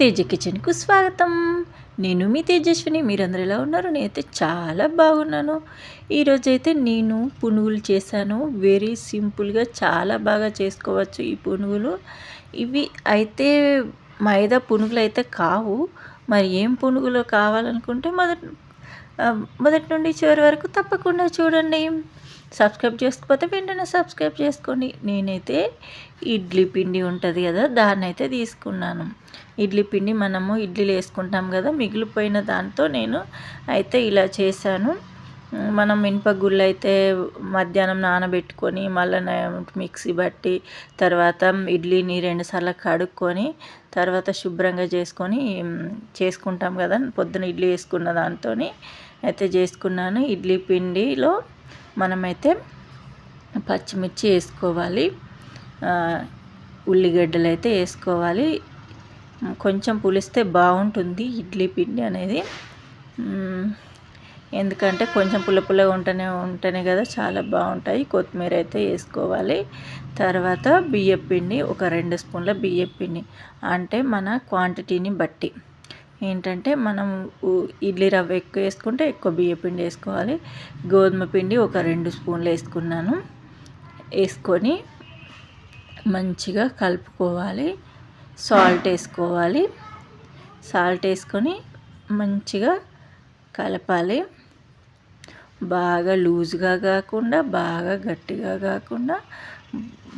తేజ కిచెన్కు స్వాగతం. నేను మీ తేజస్విని మీరందరూ ఎలా ఉన్నారు? నేనైతే చాలా బాగున్నాను. ఈరోజైతే నేను పునుగులు చేశాను. వెరీ సింపుల్గా చాలా బాగా చేసుకోవచ్చు ఈ పునుగులు. ఇవి అయితే మైదా పునుగులు అయితే కావు. మరి ఏం పునుగులు కావాలనుకుంటే మొదటి మొదటి నుండి చివరి వరకు తప్పకుండా చూడండి. సబ్స్క్రైబ్ చేసుకోకపోతే వెంటనే సబ్స్క్రైబ్ చేసుకోండి. నేనైతే ఇడ్లీ పిండి ఉంటుంది కదా దాన్ని అయితే తీసుకున్నాను. ఇడ్లీ పిండి మనము ఇడ్లీలు వేసుకుంటాం కదా మిగిలిపోయిన దాంతో నేను అయితే ఇలా చేశాను. మనం మినపగుళ్ళు అయితే మధ్యాహ్నం నానబెట్టుకొని మళ్ళీ మిక్సీ బట్టి తర్వాత ఇడ్లీని రెండుసార్లు కడుక్కొని తర్వాత శుభ్రంగా చేసుకొని చేసుకుంటాం కదా పొద్దున ఇడ్లీ వేసుకున్న దాంతో అయితే చేసుకున్నాను. ఇడ్లీ పిండిలో మనమైతే పచ్చిమిర్చి వేసుకోవాలి. ఉల్లిగడ్డలు అయితే వేసుకోవాలి. కొంచెం పులిస్తే బాగుంటుంది ఇడ్లీ పిండి అనేది. ఎందుకంటే కొంచెం పుల్ల పుల్లగా ఉంటేనే ఉంటేనే కదా చాలా బాగుంటాయి. కొత్తిమీర అయితే వేసుకోవాలి. తర్వాత బియ్య పిండి ఒక రెండు స్పూన్ల బియ్యం పిండి అంటే మన క్వాంటిటీని బట్టి. ఏంటంటే మనం ఇడ్లీ రవ్వ ఎక్కువ వేసుకుంటే ఎక్కువ బియ్య పిండి వేసుకోవాలి. గోధుమ పిండి ఒక రెండు స్పూన్లు వేసుకున్నాను. వేసుకొని మంచిగా కలుపుకోవాలి. సాల్ట్ వేసుకోవాలి. సాల్ట్ వేసుకొని మంచిగా కలపాలి. బాగా లూజ్గా కాకుండా బాగా గట్టిగా కాకుండా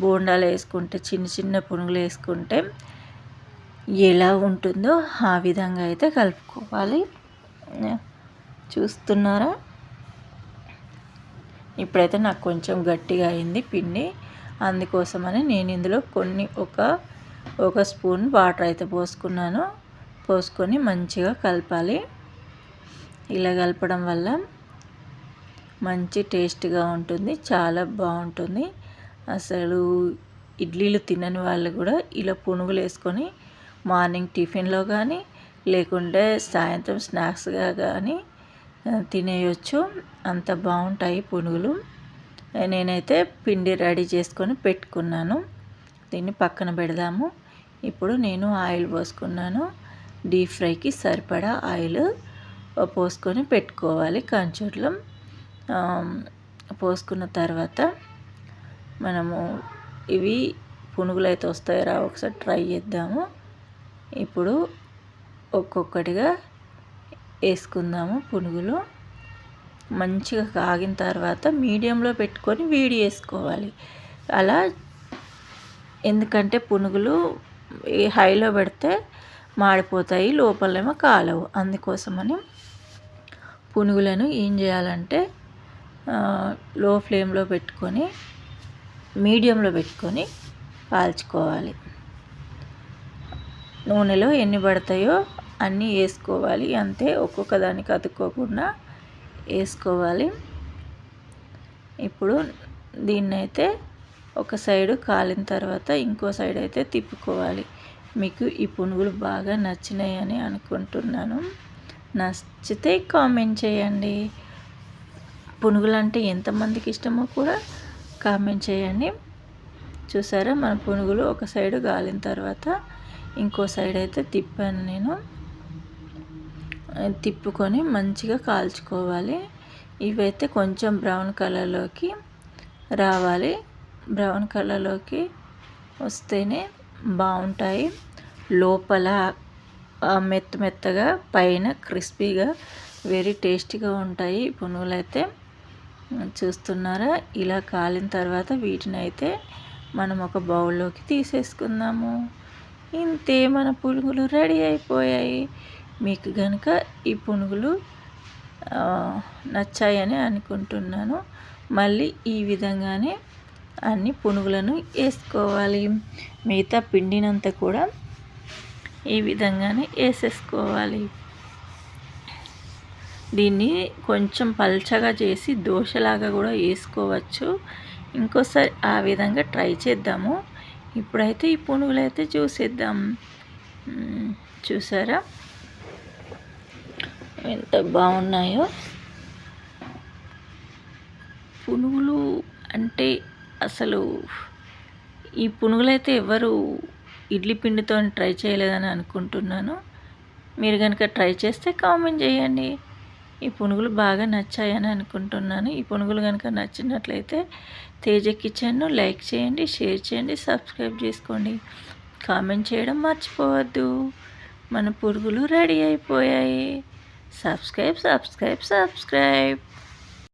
బోండాలు వేసుకుంటే చిన్న చిన్న పునుగులు వేసుకుంటే ఎలా ఉంటుందో ఆ విధంగా అయితే కలుపుకోవాలి. చూస్తున్నారా? ఇప్పుడైతే నాకు కొంచెం గట్టిగా అయింది పిండి. అందుకోసమని నేను ఇందులో కొన్ని ఒక ఒక స్పూన్ వాటర్ అయితే పోసుకున్నాను. పోసుకొని మంచిగా కలపాలి. ఇలా కలపడం వల్ల మంచి టేస్ట్గా ఉంటుంది చాలా బాగుంటుంది. అసలు ఇడ్లీలు తినని వాళ్ళు కూడా ఇలా పునుగులు వేసుకొని మార్నింగ్ టిఫిన్లో కానీ లేకుంటే సాయంత్రం స్నాక్స్గా కానీ తినేయచ్చు. అంత బాగుంటాయి పునుగులు. నేనైతే పిండి రెడీ చేసుకొని పెట్టుకున్నాను. దీన్ని పక్కన పెడదాము. ఇప్పుడు నేను ఆయిల్ పోసుకున్నాను. డీప్ ఫ్రైకి సరిపడా ఆయిల్ పోసుకొని పెట్టుకోవాలి కంచుట్లో. పోసుకున్న తర్వాత మనము ఇవి పునుగులు అయితే వస్తాయో రా ఒకసారి ట్రై చేద్దాము. ఇప్పుడు ఒక్కొక్కటిగా వేసుకుందాము పునుగులు. మంచిగా కాగిన తర్వాత మీడియంలో పెట్టుకొని వేడి వేసుకోవాలి అలా ఎందుకంటే పునుగులు హైలో పెడితే మాడిపోతాయి లోపలేమో కాలవు. అందుకోసమని పునుగులను ఏం చేయాలంటే లో ఫ్లేమ్లో పెట్టుకొని మీడియంలో పెట్టుకొని కాల్చుకోవాలి నూనెలో ఎన్ని పడతాయో అన్నీ వేసుకోవాలి. అంతే ఒక్కొక్క దానికి అతుక్కోకుండా వేసుకోవాలి. ఇప్పుడు దీన్నైతే ఒక సైడు కాలిన తర్వాత ఇంకో సైడ్ అయితే తిప్పుకోవాలి. మీకు ఈ పునుగులు బాగా నచ్చినాయని అనుకుంటున్నాను. నచ్చితే కామెంట్ చేయండి. పునుగులు అంటే ఎంతమందికి ఇష్టమో కూడా కామెంట్ చేయండి. చూసారా మన పునుగులు ఒక సైడు గాలిన తర్వాత ఇంకో సైడ్ అయితే తిప్పాను నేను. తిప్పుకొని మంచిగా కాల్చుకోవాలి. ఇవైతే కొంచెం బ్రౌన్ కలర్లోకి రావాలి. బ్రౌన్ కలర్లోకి వస్తేనే బాగుంటాయి. లోపల మెత్త మెత్తగా పైన క్రిస్పీగా వెరీ టేస్టీగా ఉంటాయి పునుగులు అయితే చూస్తున్నారా? ఇలా కాలిన తర్వాత వీటిని అయితే మనం ఒక బౌల్లోకి తీసేసుకుందాము. ఇంతే మన పునుగులు రెడీ అయిపోయాయి. మీకు కనుక ఈ పునుగులు నచ్చాయని అనుకుంటున్నాను. మళ్ళీ ఈ విధంగానే అన్ని పునుగులను వేసుకోవాలి. మిగతా పిండినంత కూడా ఈ విధంగానే వేసేసుకోవాలి. దీన్ని కొంచెం పల్చగా చేసి దోశలాగా కూడా వేసుకోవచ్చు. ఇంకోసారి ఆ విధంగా ట్రై చేద్దాము. ఇప్పుడైతే ఈ పునుగులు అయితే చూసేద్దాం చూసారా? ఎంత బాగున్నాయో. పునుగులు అంటే అసలు ఈ పునుగులైతే ఎవరు ఇడ్లీ పిండితో ట్రై చేయలేదని అనుకుంటున్నాను. మీరు కనుక ట్రై చేస్తే కామెంట్ చేయండి. ఈ పునుగులు బాగా నచ్చాయని అనుకుంటున్నాను. ఈ పునుగులు కనుక నచ్చినట్లయితే తేజ కిచెన్ను లైక్ చేయండి షేర్ చేయండి సబ్స్క్రైబ్ చేసుకోండి. కామెంట్ చేయడం మర్చిపోవద్దు. మన పురుగులు రెడీ అయిపోయాయి. Subscribe subscribe subscribe.